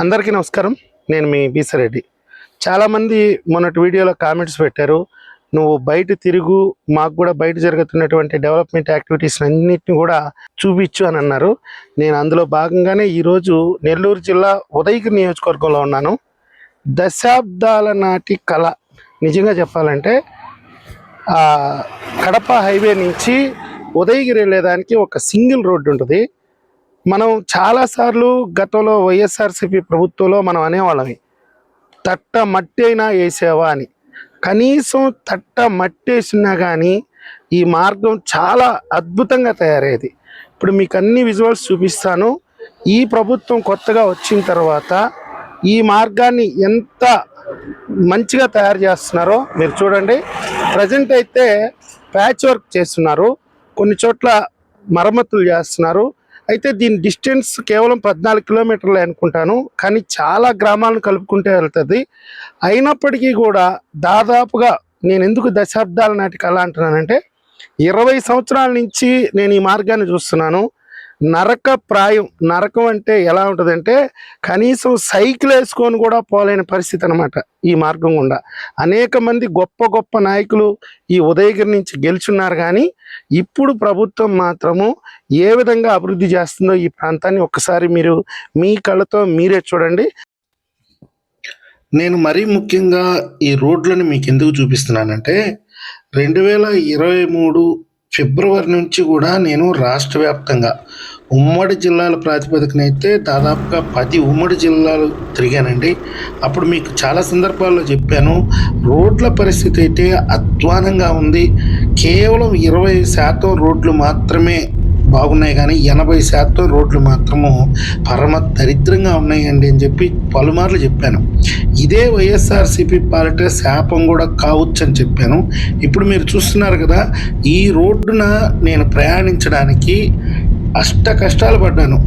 అందరికీ నమస్కారం. నేను మీ బీసరెడ్డి చాలామంది మొన్నటి వీడియోలో కామెంట్స్ పెట్టారు నువ్వు బయట తిరుగు మాకు కూడా బయట జరుగుతున్నటువంటి డెవలప్మెంట్ యాక్టివిటీస్ అన్నిటిని కూడా చూపించు అని అన్నారు. నేను అందులో భాగంగానే ఈరోజు నెల్లూరు జిల్లా ఉదయగిరి నియోజకవర్గంలో ఉన్నాను. దశాబ్దాల నాటి కళ. నిజంగా చెప్పాలంటే కడప హైవే నుంచి ఉదయగిరి వెళ్ళేదానికి ఒక సింగిల్ రోడ్డు ఉంటుంది మనం చాలాసార్లు గతంలో వైఎస్ఆర్సీపీ ప్రభుత్వంలో మనం అనేవాళ్ళమే తట్ట మట్టి అయినా వేసావా అని. కనీసం తట్ట మట్టి వేసినా కానీ ఈ మార్గం చాలా అద్భుతంగా తయారయ్యేది. ఇప్పుడు మీకు అన్ని విజువల్స్ చూపిస్తాను. ఈ ప్రభుత్వం కొత్తగా వచ్చిన తర్వాత ఈ మార్గాన్ని ఎంత మంచిగా తయారు చేస్తున్నారో మీరు చూడండి. ప్రజెంట్ అయితే ప్యాచ్ వర్క్ చేస్తున్నారు. కొన్ని చోట్ల మరమ్మతులు చేస్తున్నారు. అయితే దీని డిస్టెన్స్ కేవలం పద్నాలుగు కిలోమీటర్లు అనుకుంటాను కానీ చాలా గ్రామాలను కలుపుకుంటే వెళ్తుంది. అయినప్పటికీ కూడా దాదాపుగా నేను ఎందుకు దశాబ్దాల నాటికి అలా అంటున్నానంటే ఇరవై సంవత్సరాల నుంచి నేను ఈ మార్గాన్ని చూస్తున్నాను. నరక ప్రాయం నరకం అంటే ఎలా ఉంటుందంటే కనీసం సైకిల్ వేసుకొని కూడా పోలేని పరిస్థితి అనమాట ఈ మార్గం గుండా. అనేక మంది గొప్ప గొప్ప నాయకులు ఈ ఉదయగిరి నుంచి గెలుచున్నారు కానీ ఇప్పుడు ప్రభుత్వం మాత్రము ఏ విధంగా అభివృద్ధి చేస్తుందో ఈ ప్రాంతాన్ని ఒక్కసారి మీరు మీ కళ్ళతో మీరే చూడండి. నేను మరీ ముఖ్యంగా ఈ రోడ్లను మీకు ఎందుకు చూపిస్తున్నానంటే రెండు వేల ఇరవై మూడు ఫిబ్రవరి నుంచి కూడా నేను రాష్ట్ర వ్యాప్తంగా ఉమ్మడి జిల్లాల ప్రాతిపదికన అయితే దాదాపుగా పది ఉమ్మడి జిల్లాలు తిరిగానండి. అప్పుడు మీకు చాలా సందర్భాల్లో చెప్పాను. రోడ్ల పరిస్థితి అయితే అధ్వానంగా ఉంది. కేవలం ఇరవై శాతం రోడ్లు మాత్రమే బాగున్నాయి కానీ ఎనభై శాతం రోడ్లు మాత్రము పరమ దరిద్రంగా ఉన్నాయండి అని చెప్పి పలుమార్లు చెప్పాను. ఇదే వైఎస్ఆర్సీపీ పాలిట శాపం కూడా కావచ్చు అని చెప్పాను. ఇప్పుడు మీరు చూస్తున్నారు కదా ఈ రోడ్డున నేను ప్రయాణించడానికి అష్ట కష్టాలు పడ్డాను.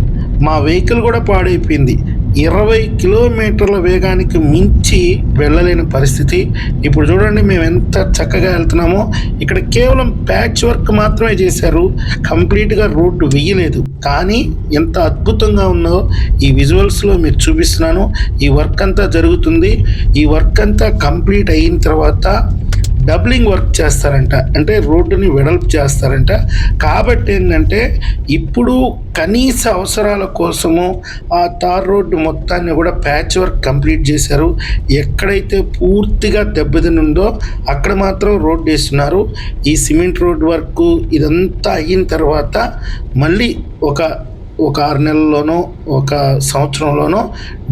మా వెహికల్ కూడా పాడైపోయింది. ఇరవై కిలోమీటర్ల వేగానికి మించి వెళ్ళలేని పరిస్థితి. ఇప్పుడు చూడండి మేము ఎంత చక్కగా వెళ్తున్నామో. ఇక్కడ కేవలం ప్యాచ్ వర్క్ మాత్రమే చేశారు. కంప్లీట్గా రోడ్డు వేయలేదు కానీ ఎంత అద్భుతంగా ఉందో ఈ విజువల్స్లో మీరు చూపిస్తున్నాను. ఈ వర్క్ అంతా జరుగుతుంది. ఈ వర్క్ అంతా కంప్లీట్ అయిన తర్వాత డబ్లింగ్ వర్క్ చేస్తారంట. అంటే రోడ్డుని వెడల్పు చేస్తారంట. కాబట్టి ఏంటంటే ఇప్పుడు కనీస అవసరాల కోసము ఆ తార్ రోడ్డు మొత్తాన్ని కూడా ప్యాచ్ వర్క్ కంప్లీట్ చేశారు. ఎక్కడైతే పూర్తిగా దెబ్బతినుందో అక్కడ మాత్రం రోడ్డు వేస్తున్నారు. ఈ సిమెంట్ రోడ్ వర్క్ ఇదంతా అయిన తర్వాత మళ్ళీ ఒక ఒక ఆరు నెలల్లోనో ఒక సంవత్సరంలోనో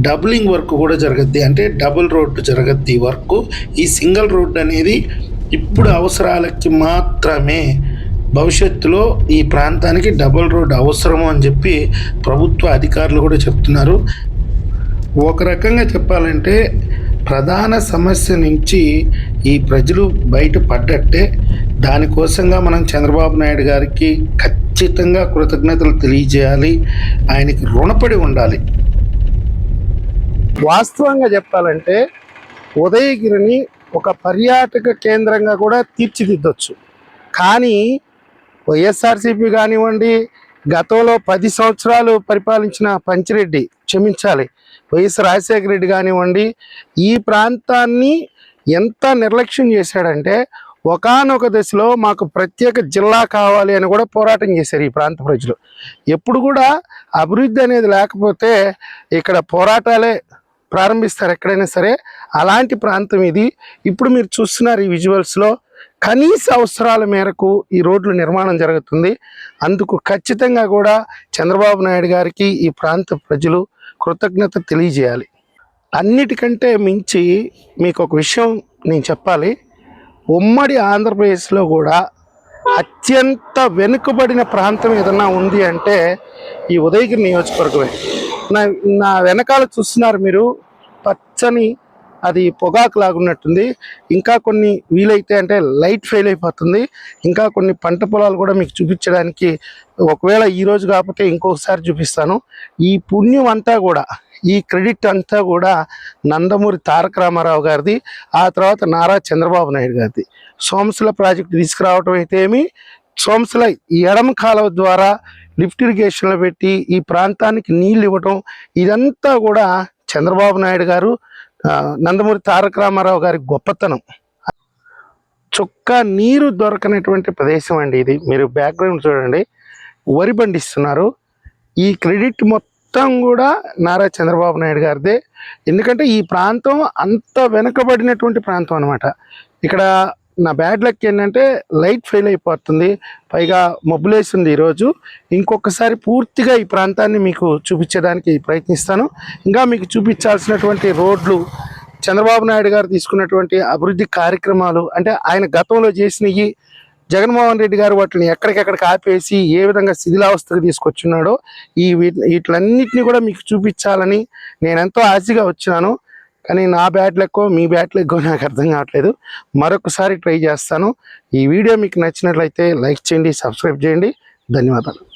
డబులింగ్ వర్క్ కూడా జరగద్ది. అంటే డబుల్ రోడ్డు జరగద్ది వర్క్. ఈ సింగిల్ రోడ్డు అనేది ఇప్పుడు అవసరాలకి మాత్రమే భవిష్యత్తులో ఈ ప్రాంతానికి డబుల్ రోడ్ అవసరము అని చెప్పి ప్రభుత్వ అధికారులు కూడా చెప్తున్నారు. ఒక రకంగా చెప్పాలంటే ప్రధాన సమస్య నుంచి ఈ ప్రజలు బయటపడ్డట్టే దానికోసంగా మనం చంద్రబాబు నాయుడు గారికి ఖచ్చితంగా కృతజ్ఞతలు తెలియజేయాలి. ఆయనకి రుణపడి ఉండాలి. వాస్తవంగా చెప్పాలంటే ఉదయగిరిని ఒక పర్యాటక కేంద్రంగా కూడా తీర్చిదిద్దొచ్చు. కానీ వైఎస్ఆర్సీపీ కానివ్వండి గతంలో పది సంవత్సరాలు పరిపాలించిన పంచిరెడ్డి క్షమించాలి వైఎస్ రాజశేఖర రెడ్డి కానివ్వండి ఈ ప్రాంతాన్ని ఎంత నిర్లక్ష్యం చేశాడంటే ఒకానొక దశలో మాకు ప్రత్యేక జిల్లా కావాలి అని కూడా పోరాటం చేశారు ఈ ప్రాంత ప్రజలు. ఎప్పుడు కూడా అభివృద్ధి అనేది లేకపోతే ఇక్కడ పోరాటాలే ప్రారంభిస్తారు ఎక్కడైనా సరే. అలాంటి ప్రాంతం ఇది. ఇప్పుడు మీరు చూస్తున్నారు ఈ విజువల్స్లో కనీస అవసరాల మేరకు ఈ రోడ్లు నిర్మాణం జరుగుతుంది. అందుకు ఖచ్చితంగా కూడా చంద్రబాబు నాయుడు గారికి ఈ ప్రాంత ప్రజలు కృతజ్ఞత తెలియజేయాలి. అన్నిటికంటే మించి మీకు ఒక విషయం నేను చెప్పాలి. ఉమ్మడి ఆంధ్రప్రదేశ్లో కూడా అత్యంత వెనుకబడిన ప్రాంతం ఏదన్నా ఉంది అంటే ఈ ఉదయగిరి నియోజకవర్గమే. నా నా వెనకాల చూస్తున్నారు మీరు పచ్చని అది పొగాకు లాగున్నట్టుంది ఇంకా కొన్ని వీలైతే అంటే లైట్ ఫెయిల్ అయిపోతుంది. ఇంకా కొన్ని పంట పొలాలు కూడా మీకు చూపించడానికి ఒకవేళ ఈరోజు కాకపోతే ఇంకొకసారి చూపిస్తాను. ఈ పుణ్యం అంతా కూడా ఈ క్రెడిట్ అంతా కూడా నందమూరి తారక రామారావు గారిది ఆ తర్వాత నారా చంద్రబాబు నాయుడు గారిది. సోమసుల ప్రాజెక్టు తీసుకురావటం అయితే ఏమి? సోమశిల ఎడమ కాలువ ద్వారా లిఫ్ట్ ఇరిగేషన్లో పెట్టి ఈ ప్రాంతానికి నీళ్ళు ఇవ్వటం ఇదంతా కూడా చంద్రబాబు నాయుడు గారు నందమూరి తారక రామారావు గారి గొప్పతనం. చుక్క నీరు దొరకనటువంటి ప్రదేశం అండి ఇది. మీరు బ్యాక్గ్రౌండ్ చూడండి. వరి పండిస్తున్నారు. ఈ క్రెడిట్ మొత్తం కూడా నారా చంద్రబాబు నాయుడు గారిదే. ఎందుకంటే ఈ ప్రాంతం అంత వెనుకబడినటువంటి ప్రాంతం అనమాట ఇక్కడ నా బ్యాడ్ లక్ ఏంటంటే లైట్ ఫెయిల్ అయిపోతుంది పైగా మబ్బులేసింది ఈరోజు. ఇంకొకసారి పూర్తిగా ఈ ప్రాంతాన్ని మీకు చూపించడానికి ప్రయత్నిస్తాను. ఇంకా మీకు చూపించాల్సినటువంటి రోడ్లు చంద్రబాబు నాయుడు గారు తీసుకున్నటువంటి అభివృద్ధి కార్యక్రమాలు అంటే ఆయన గతంలో చేసినవి జగన్మోహన్ రెడ్డి గారు వాటిని ఎక్కడికెక్కడికి ఆపేసి ఏ విధంగా శిథిలావస్థకు తీసుకొచ్చున్నాడో ఈ వీటి వీటిలన్నిటిని కూడా మీకు చూపించాలని నేను ఎంతో ఆశగా వచ్చినాను. కానీ నా బ్యాట్ ఎక్కువ మీ బ్యాట్లు ఎక్కువ నాకు అర్థం కావట్లేదు. మరొకసారి ట్రై చేస్తాను. ఈ వీడియో మీకు నచ్చినట్లయితే లైక్ చేయండి సబ్స్క్రైబ్ చేయండి. ధన్యవాదాలు.